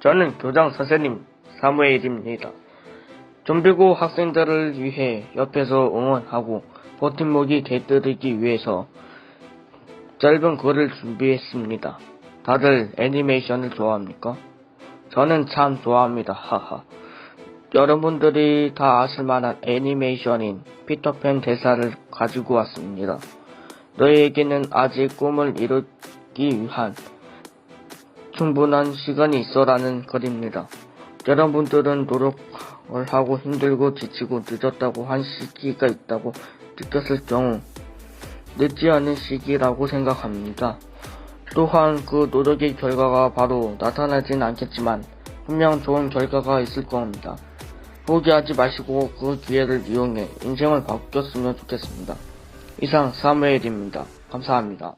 저는 교장 선생님 사무엘입니다. 좀비고 학생들을 위해 옆에서 응원하고 버팀목이 되뜨리기 위해서 짧은 글을 준비했습니다. 다들 애니메이션을 좋아합니까? 저는 참 좋아합니다. 하하. 여러분들이 다 아실 만한 애니메이션인 피터팬 대사를 가지고 왔습니다. 너희에게는 아직 꿈을 이루기 위한 충분한 시간이 있어라는 글입니다. 여러분들은 노력을 하고 힘들고 지치고 늦었다고 한 시기가 있다고 느꼈을 경우 늦지 않은 시기라고 생각합니다. 또한 그 노력의 결과가 바로 나타나진 않겠지만 분명 좋은 결과가 있을 겁니다. 포기하지 마시고 그 기회를 이용해 인생을 바뀌었으면 좋겠습니다. 이상 사무엘입니다. 감사합니다.